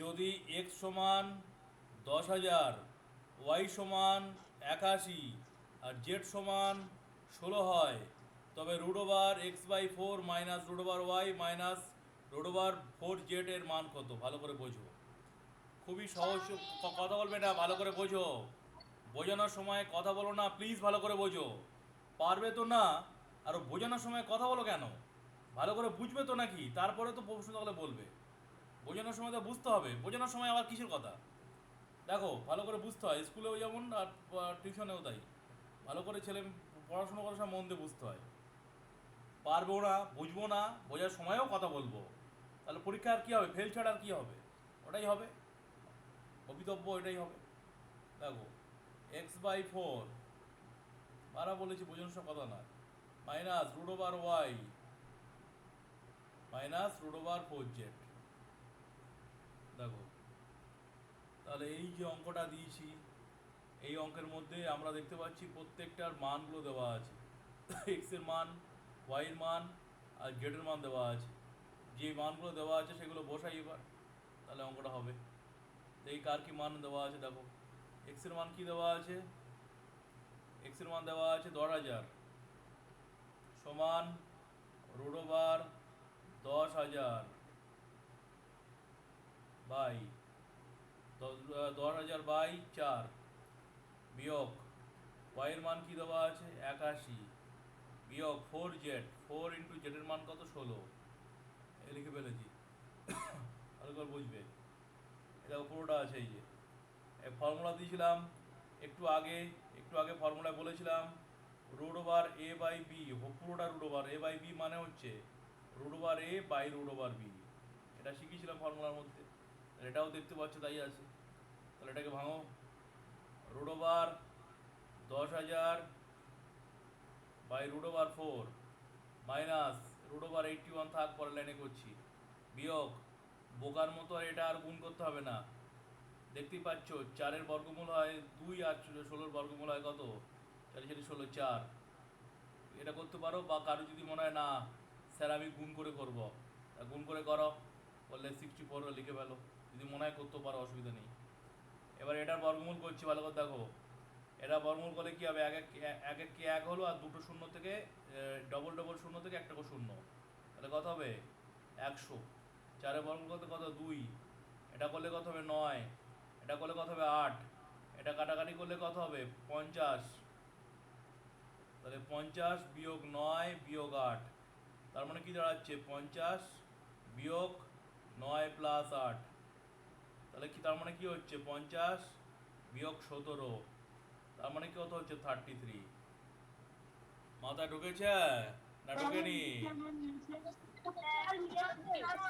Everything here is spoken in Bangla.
যদি এক্স সমান দশ হাজার ওয়াই সমান একাশি আর জেড সমান ষোলো হয়, তবে root over X by four minus root over Y minus root over four Z এর মান কত? ভালো করে বোঝো। খুবই সহজ কথা বলবে না, ভালো করে বোঝো। বোঝানোর সময় কথা বলো না প্লিজ ভালো করে বোঝো। পারবে তো না, আর বোঝানোর সময় কথা বলো কেন? ভালো করে বুঝবে তো নাকি? তারপরে তো প্রশ্ন তাহলে বলবে। বোঝানোর সময় তো বুঝতে হবে। বোঝানোর সময় আবার কিসের কথা? দেখো, ভালো করে বুঝতে হয়। স্কুলেও যেমন আর টিউশনেও তাই। ভালো করে ছেলে পড়াশোনা করার সময় মন দিয়ে বুঝতে হয়। পারব না, বুঝব না, বোঝার সময়ও কথা বলব। তাহলে পরীক্ষা আর কী হবে? ফেল ছাড়া আর কী হবে? ওটাই হবে। অবিতব্য এটাই হবে। দেখো এক্স বাই ফোর বারা বলেছি, বোঝানোর সব কথা না minus root over Y minus root over four Z দেখো তাহলে এই যে অঙ্কটা দিয়েছি, এই অঙ্কের মধ্যে আমরা দেখতে পাচ্ছি প্রত্যেকটার মানগুলো দেওয়া আছে। এক্সের মান ওয়াই এর মান আর জেড এর মান দেওয়া আছে। যে মানগুলো দেওয়া আছে সেগুলো বসাই এবার, তাহলে অঙ্কটা হবে। এই কার কি মান দেওয়া আছে দেখো। এক্সের মান কি দেওয়া আছে? এক্সের মান দেওয়া আছে দশ হাজার। সমান ওভার দশ হাজার বাই দশ হাজার বাই চার। বিয়োগ ওয়াইয়ের মান কি দেওয়া আছে? একাশি। বিয়োগ ফোর জেড ফোর ইন্টু জেডের মান কত? ষোলো। এ লিখে ফেলেছি। ভালো করে বুঝবে। এটা পুরোটা আছে এই যে। ফর্মুলা দিয়েছিলাম, একটু আগে একটু আগে ফর্মুলা বলেছিলাম root over A by B পুরোটা root over A by B মানে হচ্ছে root over A by root over B এটা শিখিয়েছিলাম ফর্মুলার মধ্যে। এটাও দেখতে পাচ্ছ, তাই আছে। তাহলে এটাকে ভাঙো। রুট ওভার দশ হাজার by root over four minus root over eighty one থাক পরে লাইনে করছি। বিয়োগ, বোকার মতো আর এটা আর গুণ করতে হবে না। দেখতেই পাচ্ছ, চারের বর্গমূল হয় দুই আর ষোলোর বর্গমূল হয় কত? চারি চারি ষোলো, চার। এটা করতে পারো বা কারও যদি মনে হয়, না স্যার আমি গুণ করে করব। গুণ করে করো, বললে সিক্সটি ফোর লিখে ফেলো। যদি মনে হয় করতে পারো, অসুবিধা নেই। এবার এটার বর্গমূল করছি, ভালো করে দেখো। এটা বর্গমূল করলে কি হবে? এক এক এক এক কি এক হলো আর দুটো শূন্য থেকে ডবল ডবল শূন্য থেকে একটা করে শূন্য। তাহলে কত হবে? একশো। চারে বর্গমূল করতে কত? দুই। এটা করলে কত হবে? নয়। এটা করলে কত হবে? আট। এটা কাটাকাটি করলে কত হবে? পঞ্চাশ। তাহলে পঞ্চাশ বিয়োগ নয় বিয়োগ আট। তার মানে কি দাঁড়াচ্ছে? পঞ্চাশ বিয়োগ নয় প্লাস আট। তাহলে কি তার মানে কি হচ্ছে পঞ্চাশ বিয়োগ সতেরো তার মানে কত হচ্ছে থার্টি থ্রি মাথায় ঢুকেছে না ঢুকেনি হ্যাঁ,